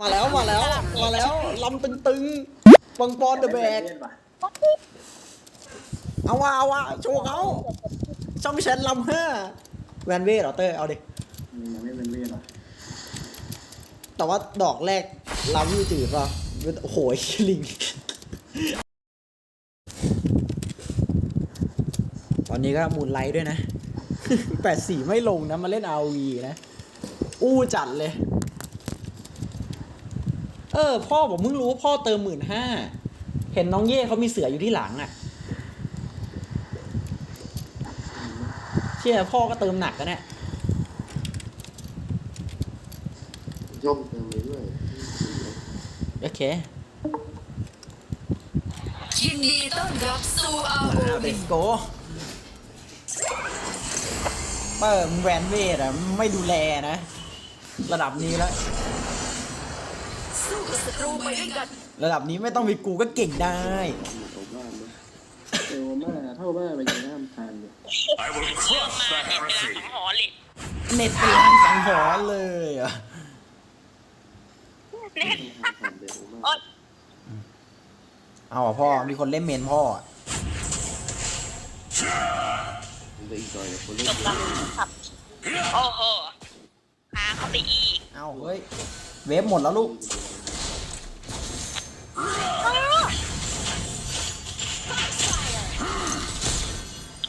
มาแล้วมาแล้วมาแล้วลำตึงตึงๆปังปอนเดอะแบกเอาว่าเอาว่าโชว์เขาช่องแชนลำห้าแวนเว่เหรอเต้ยเอาดิยังไม่เป็นเรื่องหรอแต่ว่าดอกแรกลำยูจืดป่ะโอ้โหไอ้ลิง ตอนนี้ก็มูนไลท์ด้วยนะแปดสี่ไม่ลงนะ มาเล่น RV นะ อู้จัดเลยเออ พ่อผมเพิ่งรู้ว่าพ่อเติมหมื่นห้าเห็นน้องเย่เขามีเสืออยู่ที่หลังอะ่ะเชื่อพ่อก็เติมหนักกันเนี่ยย่อมเติมไปด้วยโอเคยินดีต้อนรับสู่มา ROV เด็กโกเปิมแวนเวทอะไม่ดูแลนะ ระดับนี้แล้วสู้กับศั ตรูไปด้วยกัน ระดับนี้ไม่ต้องมีกูก็เก่งได้ของบ้านนะเอวมาเท่าบ้านไปยังน้ำทานอยู่ I will crush the heresy. เน็ตเป็นลางสังหรณ์เลยอะทานเด็กมาก เอาอะพ่อมีคนเล่นเมนพ่ออะเด็กอีกหน่อยคนเล่นโอ้โหพาเข้าไปอีก เอาเฮ้ยเวฟหมดแล้วลูก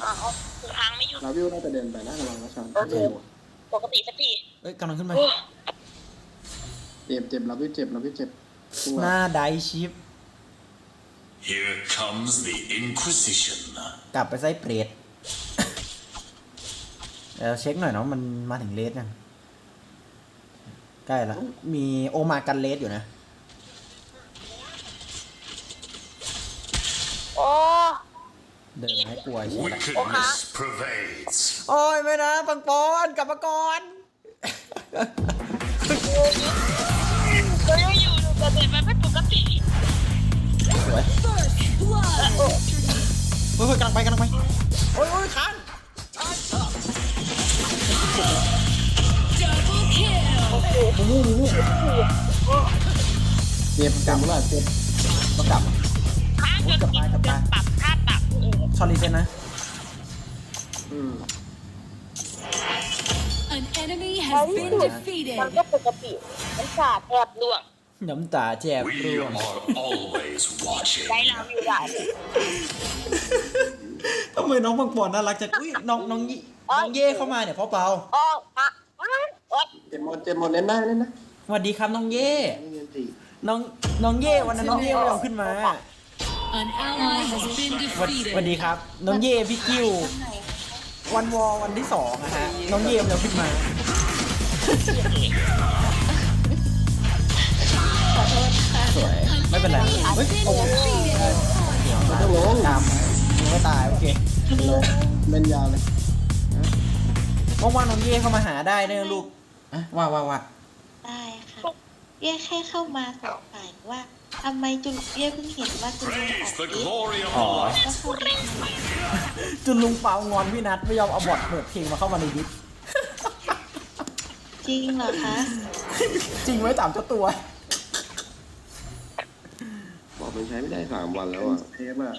อ๋อคือค้างไม่อยู่ลาวิวน่าจะเดินไปนะระวังนะชันปกติสักทีเอ้ยกำลังขึ้นมาโอ้เจ็บเจ็บลาวิวเจ็บลาวิวเจ็บตัวหน้าไดชิป Here comes the Inquisition. กลับไปไส้เปรตเดี๋ยวเช็คหน่อยเนาะมันมาถึงเลสยังใกล้แล้วมีโอมากันเลสอยู่นะ เดินให้กลัวใช่ไหม Wickedness pervades. โอ้ยไม่นะปังปอนกลับมาก่อนเรายังอยู่ดูกันเลยมันไม่ปกติสวยเฮ้ยเฮ้ยกำลังไปกำลังไปโอ้ยโอ้ยค้างเจ็บจำว่าเจ็บต้องกลับค้า งจนกลับมาจกลับนมาปรับค่าปรับเออช็อตรีเซ็ตนะ อืม An enemy ใน has ที่ been สุด defeated. มันก็ปกติมันขาดแทบล่วงน้ำตาแจบ We ร่วง are always watching. ได้เราอยู่ได้ทำไมน้องปังปอนน่ารักจังอุ้ยน้องน้องยี่น้องเย่เข้ามาเนี่ยพ่อเปาโอ้อะโอ๊ยเจ็บหมดเจ็บหมดเล่นได้เล่นนะสวัสดีครับน้องเย่ นี่เงินตีน้องน้องเย่วันนั้นน้องเย่ไม่ยอมขึ้นมา An ally has been สวัสสวัส defeated. ดีครับ น้องเย่พี่กิ้ว วันวอลวันที่สองอะฮะ น้องเย่ไม่ยอมขึ้นมา สวย ไม่เป็นไร Has เฮ้ย been โอ้โห defeated. ต้องลงตามยังไม่ตาย โอเคเล่นยาวเลยว่างๆน้องเย่เข้ามาหาได้เนอะลูกอะว่าว่าว่าได้ค่ะเย่แค่เข้ามาสงสัยว่า ทำไมจุลเย่เพิ่งเห็นว่าจุลออก Praise the ฤทธิ์ glory of อ๋อ the light. ก็เข้าไปจุนลุงเปางอนพี่นัทไม่ยอมเอาบอทเปิดเพลงมาเข้ามาในดิสจริงเหรอคะจริงไว้ตามเจ้าตัว บอกมันใช้ไม่ได้สามวันแล้วอะเทปอะ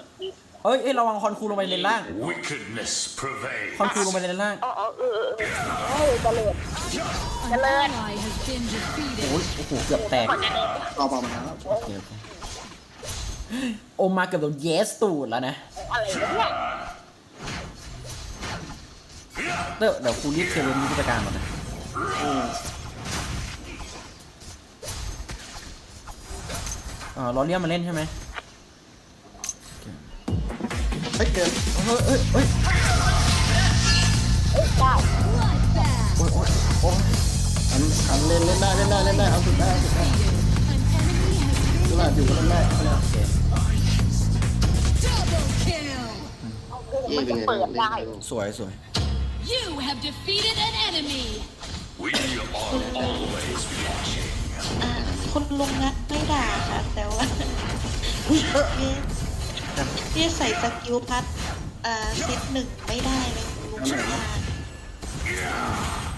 เอ้ยเอ้ยระวังคอนคูลงไปเลนล่าง Wickedness คอน pervades. คูลงไปเลนล่างอ๋ออ๋อเออเออเออเจริญ An ally has been โอ้ย defeated. โอ้โหเกือบแตกก่อนจะเดินเอาเปล่ามาแล้วโอเคโอเคโอมาเกือบโดนเยสตูดแล้วนะอะไรวะเนี่ยเดี๋ยวเดี๋ยวครูรีบเคลียร์เรื่องนี้ผู้จัดการก่อนนะอืมอ๋อล้อเลียมมาเล่นใช่ไหมเฮ้ยเกินเฮ้ยเฮ้ยเฮ้ยเอ้ยได้ Bloodbath. โอ้ยโอ้ยโอ้ยอันอันเล่นเล่นได้เล่นได้เล่นได้เอาสุดได้เอาสุดได้ An enemy has ตลาอยู่ก็เล่นได้เอาแล้วโอเคมันจะเปิดได้สวยสวย You have defeated an enemy. We are always watching. คุณลุงนัทไม่ด่าค่ะแต่ว่า พี่ใส่สกิลพัดเอ่อเซตหนึ่งไม่ได้เลยลุงสุดยอด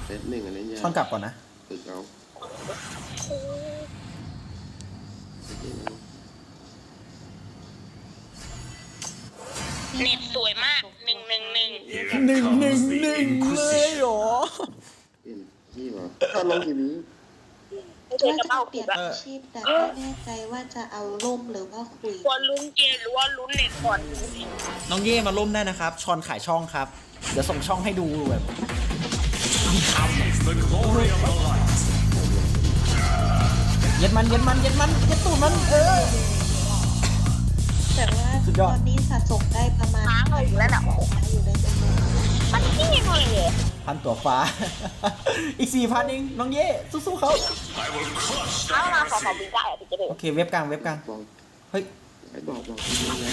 เซตหนึ่งอันนี้ยาต้องกลับก่อนนะ ตึกเอาเน็ตสวยมากหนึ่งหนึ่งหนึ่งหนึ่งหนึ่งหนึ่งเลยหรอ เป็นที่ถ้าลงทีนี้ ป๋าเปลี่ยนเอออาชีพแต่ไม่แน่ใจว่าจะเอาล่มหรือว่าคุย ควรลุ้นเกมหรือว่าลุ้นเน็ตก่อนน้องเย่มาล่มได้นะครับ ชอนขายช่องครับ เดี๋ยวส่งช่องให้ดูแบบ The glory of the light. เย็ดมันเย็ดมันเย็ดมันเย็ดตูดมันเออแต่ว่าสุดยอดตอนนี้สะสมได้ประมาณค้างเลยอยู่แล้วน่ะอยู่ในจำนวน มันนี่เลยพันตัวฟ้า อีกสี่พันเองน้องเย่สู้ๆเขา I will crush ถ้า the มาขอขอ heresy. บินได้อะถึงจะได้โอเคเว็บกลางเว็บกลางบอกเฮ้ยไอ้บอกบอกที่นี่นะ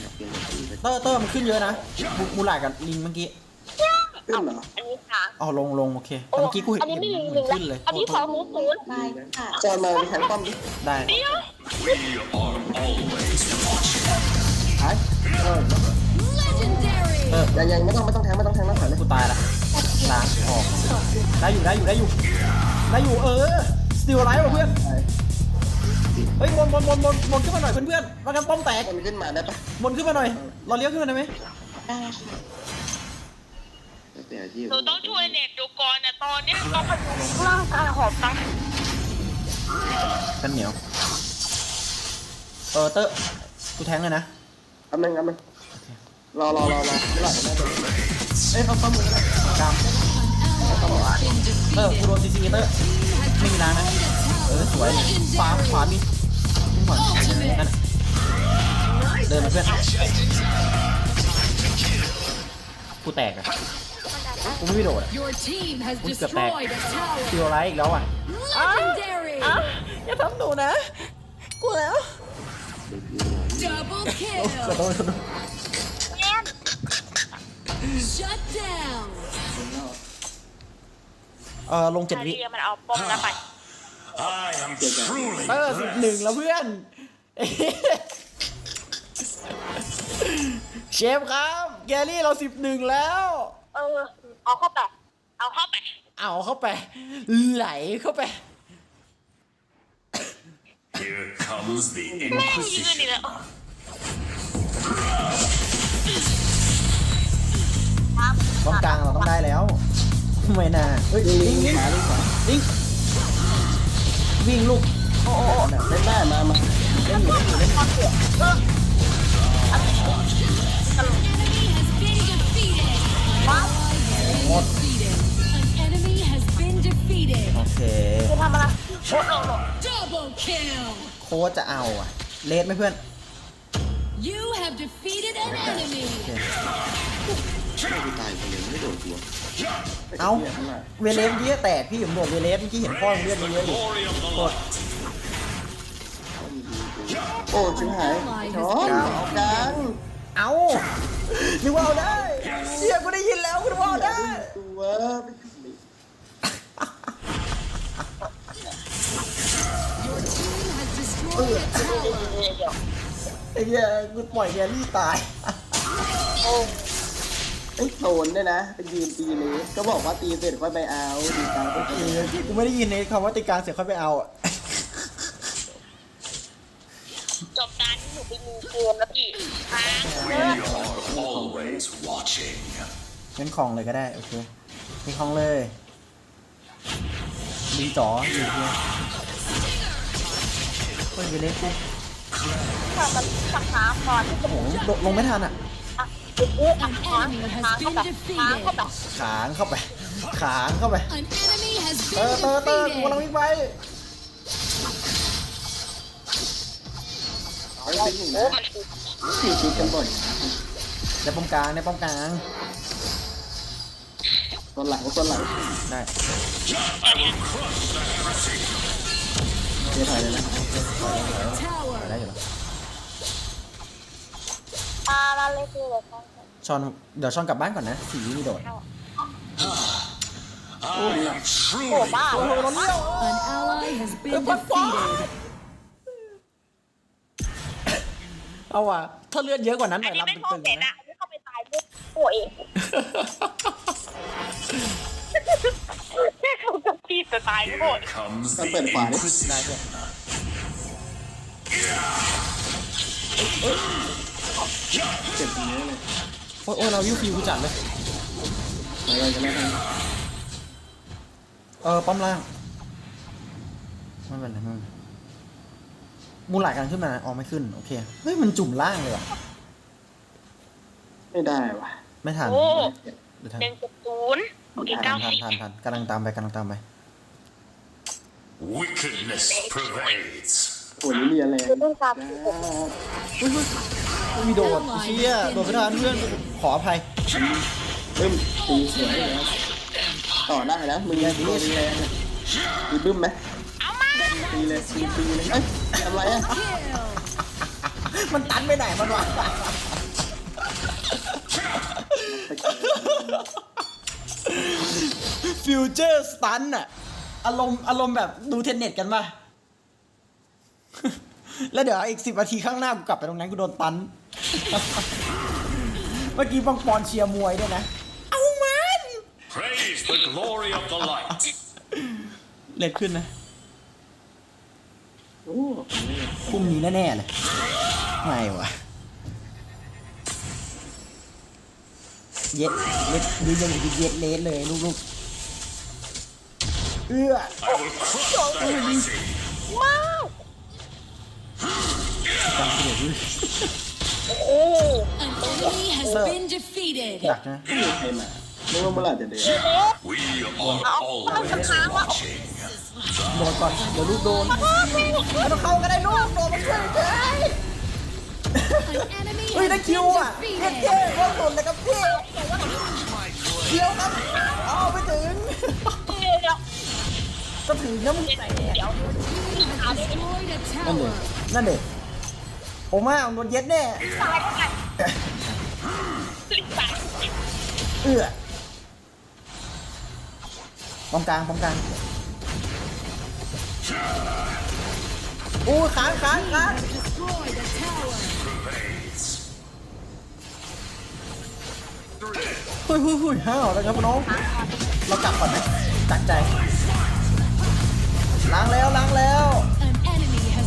อยากเปลี่ยนที่ไปเตอร์เตอร์มันขึ้นเยอะนะมูมูหลาดกับลิงเมื่อกี้ขึ้นเหรออันนี้ค้างอ๋อลงลงโอเคแต่เมื่อกี้กูเห็นอันนี้ไม่เห็มีนหนึ่งขึ้นเลยอันนี้โทสอษงศูนย์ศูนย์ได้ค่ะจอนมาไปแทงป้อมดิได้เดี๋ยว We are always watching. ไอ้เออเออยังยังไม่ต้องไม่ต้องแทงไม่ต้องแทงแล้วถอยเลยกูตายละล้างออกได้อยู่ได้อยู่ได้อยู่ได้อยู่เออสติลไลท์ว่ะเพื่อนไปเฮ้ยมนมนมนมนมนขึ้นมาหน่อยเพื่อนๆว่ากันป้อมแตกมันขึ้นมาได้ปะมนขึ้นมาหน่อยเราเลี้ยวขึ้นมาได้ไหมได้ค่ะแต่ที่หนูต้องช่วยเน็ตดูก่อนนะตอนนี้ต้องพยุงร่างกายหอบตังกันเหนียวเออเตอร์กูแทงเลยนะคำนึงคำนึง รอรอรอรอไม่หลับแน่เลยเอ้ยเขาเข้ามือแล้วกลางเตอร์กูโดนซีซีเตอร์ไม่มีล้างนะ เออสวยขวาขวามีมีขวานั่นน่ะเดินมาเพื่อนกูแตกอะกูไม่มีโดดอะ Your team has Ui, cặp destroyed a tower. สติลไลท์อีกแล้วอะ Legendary. อย่าทำหนูนะ กูแล้ว Double ขอโทษขอโทษ Shut down. เออลงเจ็ดชาวิลีมันเอาป้อมนั้นไป I am truly เออสิบหนึ่งแล้วเพื่อน เชฟครับ แกรี่เราสิบหนึ่งแล้ว เออ เอาเข้าไป เอาเข้าไปเอาเข้าไป ไหลเข้าไป Here comes the แม่งยืน Inquisition. นี่แหละตรงกลางเราต้องได้แล้ว ไม่น่าเฮ้ยวิ่งวิ่งลิงวิ่งลูกโอ้โอ้โอ้เล่นได้มามาเล่นอยู่เล่นอยู่เล่นอยู่โอเคคือทำอะไรโอ้โห Double kill. โค้ชจะเอาอะเลสไหมเพื่อน You have defeated an enemy. ตายคนเดียวไม่โดนตัวเอาเวเลสเมื่อกี้แตกพี่ผมบอกเวเลสเมื่อกี้เห็นข้อเลือดเยอะๆอยู่ Glory of the light. โอ้ชิบหายช้อนเอากลางเอานึกว่าเอาได้เชี่ยกูได้ยินแล้วกูนึกว่าเอาได้ตัวไปขึ้นเลย Your team has destroyed a tower. ไอ้เหี้ยกูปล่อยแกรี่ตาย ไอ้โซนด้วยนะไปยืนตีเลยก็บอกว่าตีเสร็จค่อยไปเอาดีกลางก็เอตีอกูไม่ได้ยินในคำว่าตีกลารเสียค่อยไปเอาอะ จบการที่หนูไปดูเกมแล้วพี่ค้าง We are always watching. งั้นของเลยก็ได้ โอเคมีของเลยดีจ๋ออยู่เพียเฮ้ยเวเลสกูถ้ามันสักค้างก่อนที่จะโอ้โหลงลงไม่ทันอะ ปุ๊บปุ๊บค้างค้างเข้าไปค้างเข้าไปขางเข้าไปขางเข้าไป An enemy has เตอร์ been เตอร์เตอร์กูกำลัง defeated. วิ่งไปเอาไปหนึ่งนะสี่ตีกันบ่อยในป้อมกลางในป้อมกลางตอนหลังตอนหลังได้เดี๋ยวถอยเลยนะ Tower. ได้ อยู่แล้วอ่านั่นเลยคือแบบนั้นชอนเดี๋ยวชอนกลับบ้านก่อนนะสีมีโดด I am โอ้ truly บ้า An ally has been defeated. เอาว่ะถ้าเลือดเยอะกว่านั้นหอัน่นอยนี้รับไม่ตึเข้างเสร็จๆนะ อะอันนี้เข้าไปตายปุ๊บโอ้เองแค่เขาจะพีดจะตายก็หมด Here comes the Open fire. Inquisition. เจ็บเนื้อเลยโอ้ยโอ้ยเราวิวฟิวกูจัดเลยอะไรกันแล้วกันเออป้อมล่างไม่เป็นไรไม่เป็นไรมูลหลายกันขึ้นมาอ๋อไม่ขึ้น โอเค เฮ้ย มันจุ่มล่างเลยว่ะ ไม่ได้ว่ะ ไม่ทันโอ้เดี๋ยวทันหนึ่งจุดศูนย์โอเคทัเก้านทันสิบทันทันกำลังตามไปกำลังตามไป Wickedness pervades. โอ้ยนี่เรียนแรงคือต้องการจ้าไม่ มีโดดเชี่ยโดดไม่ทันเพื่อนขออภัยบึ้มตีสวยแล้วต่อได้แล้วมึงยังตัวแรงอะตีบึ้มไหมตีเลยตีตีเลยเอ้ยทำไรอะมันตันไปไหนมันวะฟิวเจอร์สตันอะอารมณ์อารมณ์แบบดูเทนเน็ตกันป่ะ แล้วเดี๋ยวอีกสิบนาทีข้างหน้ากูกลับไปตรงนั้นกูโดนตัน เมื่อกี้บังปอนเชียร์มวยด้วยนะ เอามัน Praise the glory of the light. เล็ดขึ้นนะโอ้พุ่มนี้แน่ๆเลย ไม่วะเย็ดเย็ดดูยังอีกเย็ดเลสเลยลูกๆ เอื้อ I will crush the heresy. จำเสียดิ An enemy has Sir. been defeated. ดักนะไม่มีใครมาไม่ว่าเมื่อไหร่จะเดิน We are always watching. โดนก่อนเดี๋ยวลูกโดนไม่ต้องเข้าก็ได้ลูกโดนมาช่วยเฉย An enemy เฮ้ย has ได้ been คิวอะเย็ด defeated. เท่ว่าสุดเลยครับพี่เดียวครับเอาไปถึง ก็ถึงนะมึงแต่ Destroyed a นั่นเด็นั่นเด็ผมว่าโดนเย็ดแน่เอื้อป้อมกลางป้อมกลางอู้ค้างค้างค้างเฮ้ยเฮ้ยเฮ้ยห้าวแล้วครับน้อง เรากลับก่อนไหมจักใจ ล้างแล้วล้างแล้ว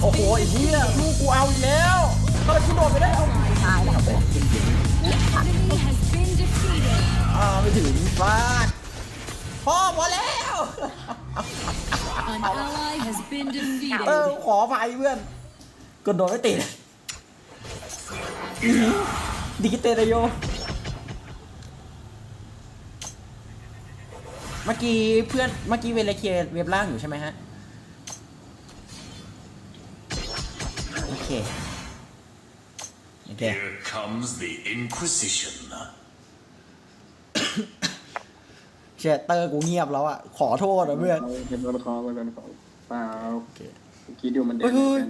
โอ้โห been ไอ้เหี้ยลูกกูเอาอีกแล้วทำไมกูโดดไปได้เอาตายแล้ว An enemy has been defeated. อ่าไม่ถึงฟาดพ่อพอแล้ว An ally has been เออ defeated. ขออภัยเพื่อนกดโดดไม่ติดอื้อหือดิกิเตเรโยเมื่อกี้เพื่อนเมื่อกี้เวลาเคลียร์เว็บล่างอยู่ใช่ไหมฮะ โอ เคโอเค Here comes the Inquisition. เชยเตอร์กูเงียบแล้วอะ ขอโทษนะเพื่อน เป็นโดนคอเป็นโดนคอเปล่าโอเคคิดดูมันเดินเฮ้ย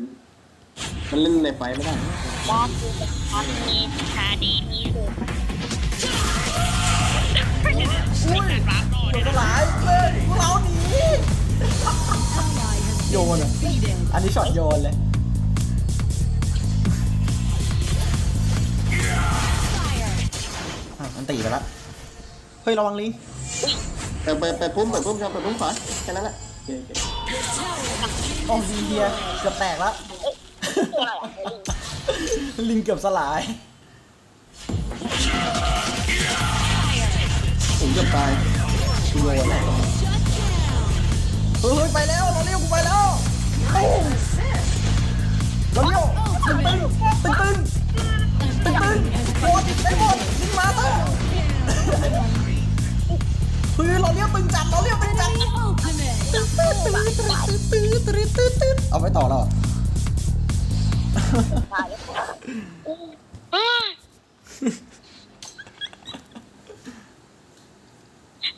มันเล่นในไฟไม่ได้มอสคือเป็นมอสมีชาดีมีสุดไม่การรับโดนโดนสลายเพื่อนพวกเราหนี Ally has โยนอะ defeated. อันนี้ช็อตโยนเลย มันตีไปแล้วเฮ้ยระวังลิงไปไปไปพุ่มไปพุ่มครับไปพุ่มขวาแค่นั้นแหละโอเคโอเคโอ้ดีเฮียเกือบแตกแล้วตัวอะไรอะลิงเกือบสลาย ผมจะตายโยนเลยเฮ้ยไปแล้วเราเรียกกูไปแล้วโอ้เราเรียกตึงตึงตึงตึงตึงตึง หมดได้หมดลิงมาเตอร์เฮ้ยเราเรียกตึงจัดเราเรียกตึงจัด Ultimate. ตื้อตื้อตื้อตื้อตื้อตื้อตื้อเอาไปต่อแล้ว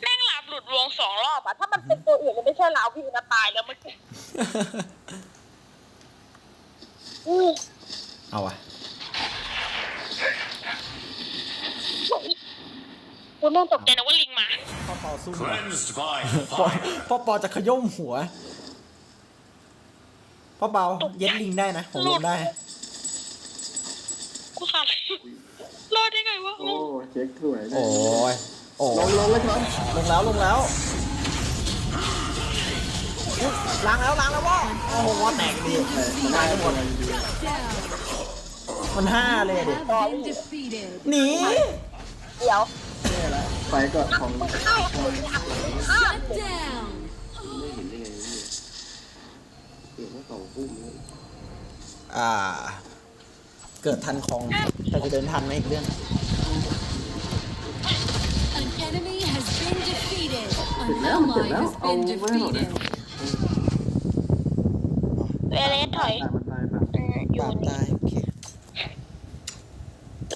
แม่งลับหลุดวงสองรอบอะถ้ามันเป็นตัวอื่นมันไม่ใช่ลาวพี่นะตายแล้วเมื่อกี้เอาวะ คุณต้องตกใจนะว่าลิงมา พ่อปอสู้หัว Cleansed by พ่อ fire. พ่อปอจะขย่มหัว พ่อเปาเย็ดลิงได้นะ ผมลงได้ กูสั่นรอดได้ไงวะโอ้เช็คสวยโอ้ยโอ้ลงลงเลยครับลงแล้วลงแล้วอุ๊ยล้างแล้วล้างแล้วว่ะโอ้โหว่าแตกดีมันได้หมดมันห้าเลยดิ Have been defeated. หนี เดี๋ยว ไฟก็ของ Shut down. เกมว่าสองทุ่มเลยอ่า เกิดทันของแต่จะเดินทันไหมอีกเรื่อง An enemy has been defeated. เสร็จ An แล้วมันเสร็จ ally แล้ว has เอา been ไว้ให้หมดเลย defeated. เวเลสถอยตายมันตายปะอืมอยู่ปราบนี่ตายโอเค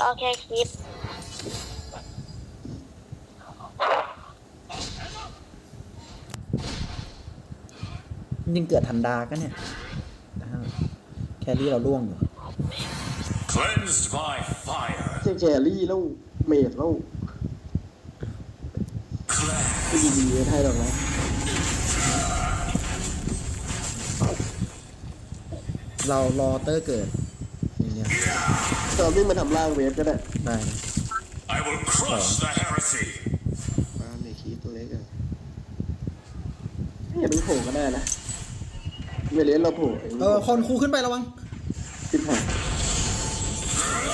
รอแค่คลิป จริงๆเกิดทันดาก็เนี่ยแต่ถ้าแครี่เราล่วงอยู่ Cleansed by fire. เจ๊แกรี่แล้วเมดแล้ว Cleansed. ไม่ดีดีให้หรอกนะเรารอเตอร์เกิดอย่างเงี้ยตอนวิ่งมาทำล่างเวฟก็ได้ได้นะ I will crush the heresy. มาเมคีตัวเล็กอะอย่าเพิ่งโผล่ก็ได้นะ เวเลสเราโผล่เออคนครูขึ้นไประวังสิบห้า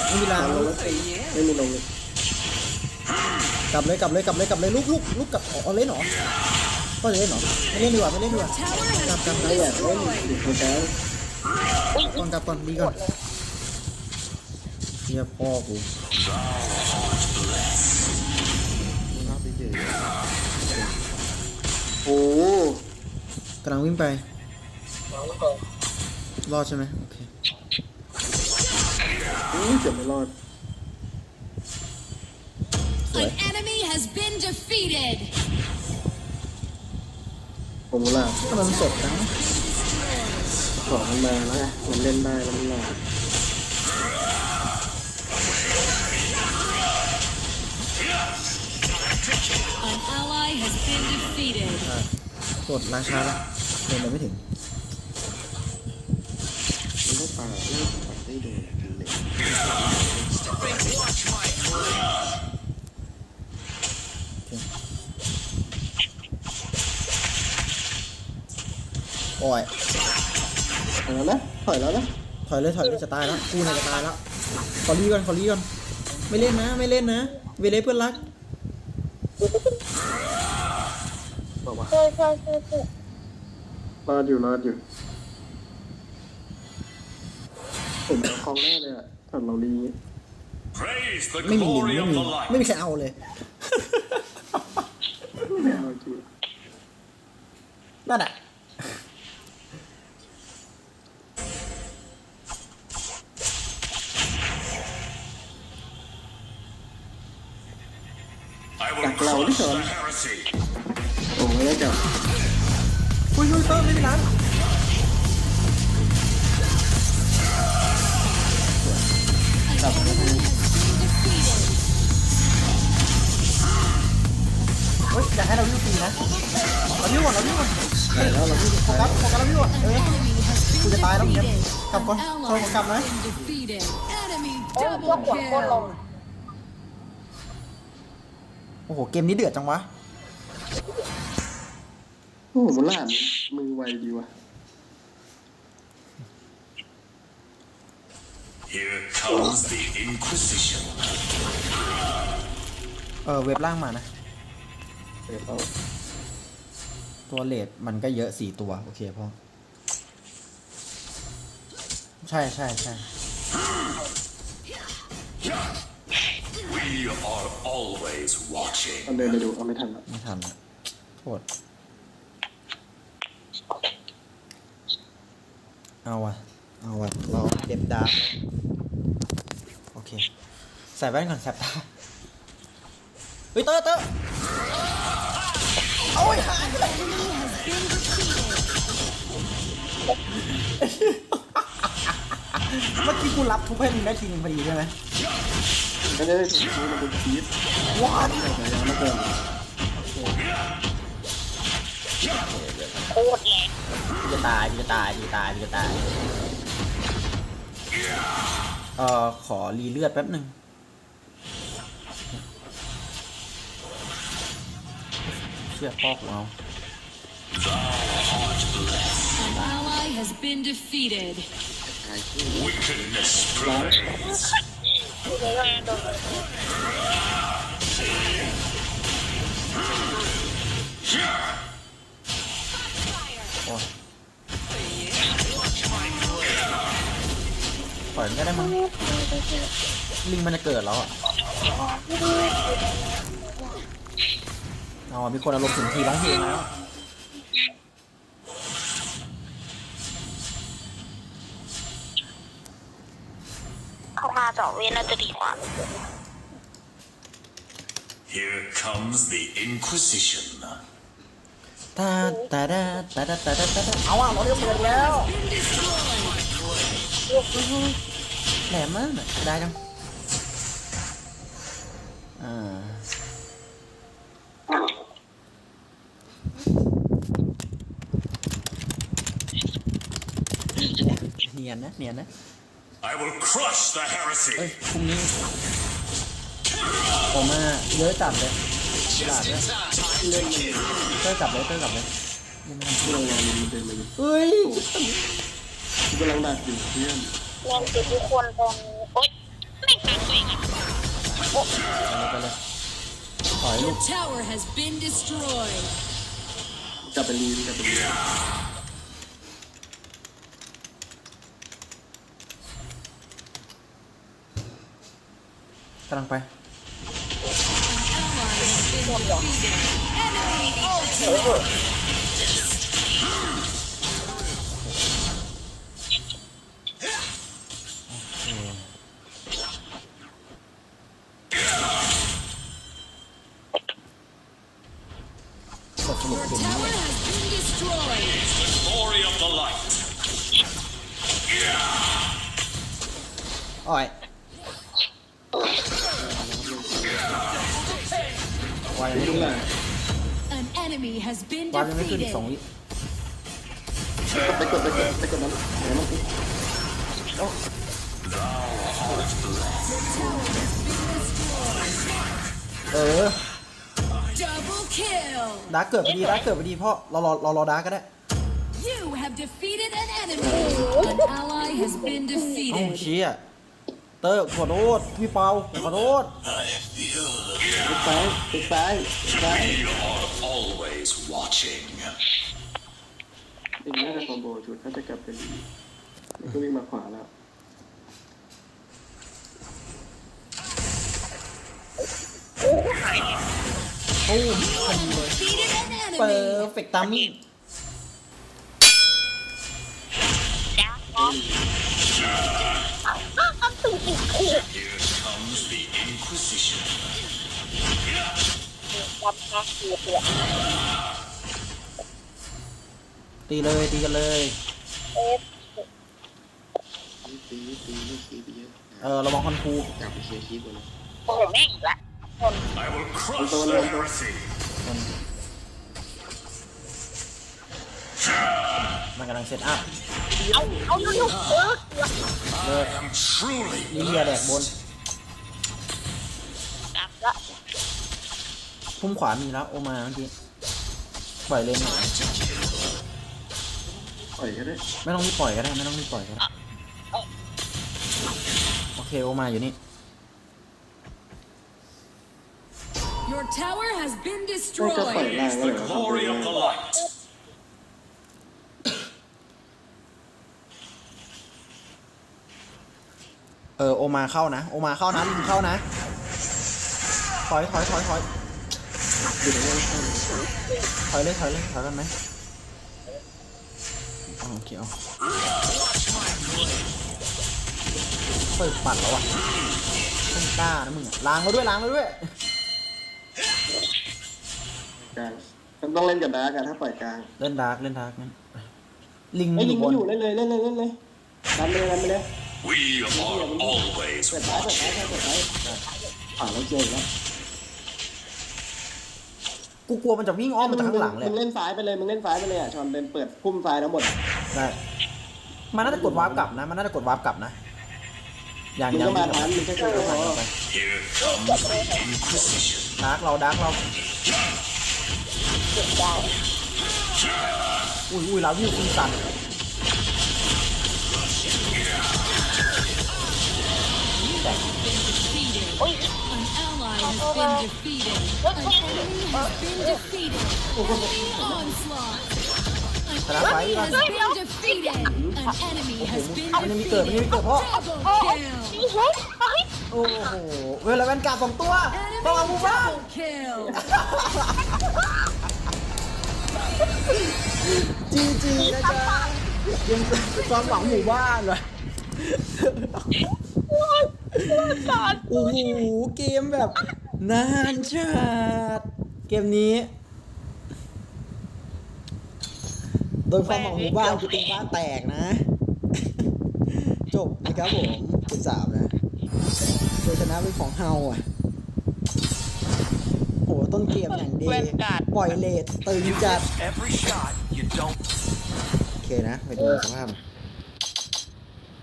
ไม่มีรางลงแล้วไม่มีลงเลยกลับเลยกลับเลยกลับเลยกลับเลยลุกลุกลุกกลับเอาเล่นเหรอก็จะเล่นเหรอไม่เล่นดีกว่าไม่เล่นดีกว่า Tower กลับ has กลับกลับไม่อยากเล่นติดโปรแกรมก่อนกลับก่อนดีก่อนเฮียพ่อกูรับไปเฉยโอ้กำลังวิ่งไป รอดใช่ไหมโอเคยเกือบไม่รอด An enemy has been defeated. ผมล่ะทำไมมันสดจังขอมันมาแล้วไงมันเล่นได้แล้วมันรอด An ally has been defeated. กดล้างช้าแล้วเดินไปไม่ถึง โอ้ยถอยแล้วนะถอยแล้วนะถอยเลยถอยเลยจะตายแล้วกูเนี่ยจะตายแล้วขอรีก่อนขอรีก่อนไม่เล่นนะ ไม่เล่นนะเวเลสเพื่อนรักบอกว่าช่วยช่วยช่วยช่วยรอดอยู่รอดอยู่ ผมเอาคลองแน่เลยอะถ้าเราลี Praise the ไม่มีลิง glory ไม่ of มี the light. ไม่มีใครเอาเลย ไม่เอาจริงนั่นแหะ I will Đặt lầu crush đít rồi. the heresy. โอ้ไม่ได้จับคุยคุยเตอร์ไม่มีร้าน An enemy has been defeated. เฮ้ยอยากให้เราวิ่งฟรีนะเราวิ่งก่อนเราวิ่งก่อนใช่แล้วเราไม่ได้โฟกัสโฟกัสเราวิ่งก่อนเออกูจะตายแล้วเนกัน defeated. กลับก่อนโทรกลับนะโอ้พวก double หัวโคตรลงโอ้โหเกมนี้เดือดจังวะโอ้โหล่ามมือไวดีวะ Here comes the Inquisition. เออเว็บล่างมานะเดี๋ยวเขาตัวเลดมันก็เยอะสี่ตัว โอเคพ่อ ใช่ใช่ใช่ We are always watching. เอาเดินไปดูเอาไม่ทันละไม่ทันละโทษ เอาวะเอาวะเรา เด็บดาร์กโอเค ใส่แว่นก่อนแสบตาเฮ้ยเตอร์เตอร์โอ้ยหายไปเลย Been defeated. เมื่อกี้กูรับทุกเพนได้ทีนึงพอดีใช่ไหมก็จะได้ถูกมันเป็นชีสว้าวแต่ยังไม่เกินโคตรแรงกูจะตายกูจะตายกูจะตายกูจะตาย เอ่อ ขอรีเลือดแป๊บหนึ่งเชื่อปอกเอา An ally has been defeated. Wickedness prevails. เดี๋ยวเราโดนโอ้ย ล่อยมันก็ได้มั้งลิงมันจะเกิดแล้วอะเอาอะมีคนอารมณ์สุนทรีร้องเพลงแล้วเข้ามาเจาะเวนน่าจะดีกว่า Here comes the Inquisition. ตาตาดาตาดาตาดาตาดาเอาอะเราเรียกเปิดแล้ว แหลมมากได้จังอ่าเนียนนะเนียนนะ I will crush the เอ้ย heresy. พรุ่งนี้ผมมาเยอะจัดเลยกระดาษเนี่ยเล่นมันเต้ยกลับเลยเต้ยกลับเลยยังไม่ทำกูกำลังรอมันเดินมาอยู่เฮ้ยกูกำลังดักอยู่เพื่อน เรียนติดทุกคนตอนนี้โอ๊ยไม่ตังตัวเองอะไปเลยถอยลูก Tower has been destroyed. กลับไปรีนกลับไปรีนกำลังไป Ally has been defeated. Enemy อ้อยวายยังไม่ทุกขึ้นอย่าง An enemy has been วายยังไม่ขึ้นอีกสอง defeated. วิไปกดไปกดไปกดนั้นไหนมันเออ Double kill. ดาร์กเกิดพอดีดาร์กเกิดพอดีพ่อเรารอเรารอดาร์กก็ได้ You have defeated an enemy. An ally has been เอ้า defeated. เชี่ย เตอร์ขอโทษพี่เปาขอโทษไปซ้ายไปซ้ายไปซ้าย We are always watching. เองน่าจะคอมโบชุดถ้าจะกลับไปรีนแล้วก็วิ่งมาขวาแล้วโอ้พอดีเลยเปอร์เฟกต์ตามิ่ง Down. รับนะคือเปลือกตีเลยตีกันเลย เอฟตีตีตีตีตีเยอะเออระวังคอนคูกลับไปเคลียร์คีบก่อนนะโอ้โหแม่งอีกละคน I will crush Hold on, the hold on. heresy. มันกำลังเซตอัพ เอาเอาเร็วๆเออเกือบ I am truly ลิเลียแดกบนกลับละพุ่มขวามีแล้วโอมาเมื่อกี้ปล่อยเลนหน่อยปล่อยก็ได้ไม่ต้องรีบปล่อยก็ได้ไม่ต้องรีบปล่อยก็ได้โอเคโอมาอยู่นี่ Your tower has been ไม่ก็ปล่อย destroyed. ล่าง is ก็เลย glory of the light. เออโอมาเข้านะ โอมาเข้านะลิงเข้านะถอยถอยถอยถอยคือเดี๋ยวเราเข้าถอยเลยถอยเลยถอยกันไหมอ๋อโอเคเอาเปิดปัดแล้วอะต้นกล้านะมึงอะล้างแล้วด้วยล้างแล้วด้วยกลางมันต้องเล่นกับดาร์กอะถ้าปล่อยกลางเล่นดาร์กเล่นดาร์กงั้นลิงไอ้ยอลิยู่งบไม่นอยู่เล่นเลยเล่นเลยเล่นเลยดันไปเลยดันไปเลย We are always เปิดท้ายเปิดท้าย watching. เปิดท้ายผ่านแล้วเจอแล้วกูกลัวมันจะวิ่งอ้อมมาจากข้างหลังเลยมึงเล่นซ้ายไปเลยมึงเล่นซ้ายไปเลยอะชอนเป็นเปิดพุ่มซ้ายทั้งหมดได้มันน่าจะกดวาร์ปกลับนะ มันน่าจะกดวาร์ปกลับนะอย่างมึงอย่าก็งมาทันมึงแค่ช่วยก็พอ Here comes the Inquisition. ดาร์กเราดาร์กเราอุ้ยอุ้ยเราวิวคุณสั่น been defeated. An enemy has been defeated. Enemy onslaught. An ชนะไฟท์ก่อน Has been defeated. An enemy has been มันยังมีเกิดมันยังมีเกิดเพราะ Double โอ้ kill. นี่เฮ้ยเฮ้ยโอ้โหเวลาแวนการ์ดสองตัวต้องเอา Enemy มูบ้าง double kill. จีจีนะจ๊ะยังความหวังหมู่บ้านเลยโอ้โหเกมแบบ นานจัดเกมนี้ โดยความหวังหมู่บ้านคือตีบ้านแตกนะ จบนะครับผมเป็นสามนะโดยชนะเป็นของเฮาอะโหต้นเกมอย่างดี ปล่อยเลทตึงจัด Every shot you don't โอเคนะ ไปดูสภาพหน่อย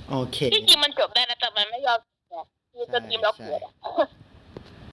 โอเค ที่จริงมันจบได้นะ แต่มันไม่ยอมเนี่ยคือจนทีมเราเกิดอะ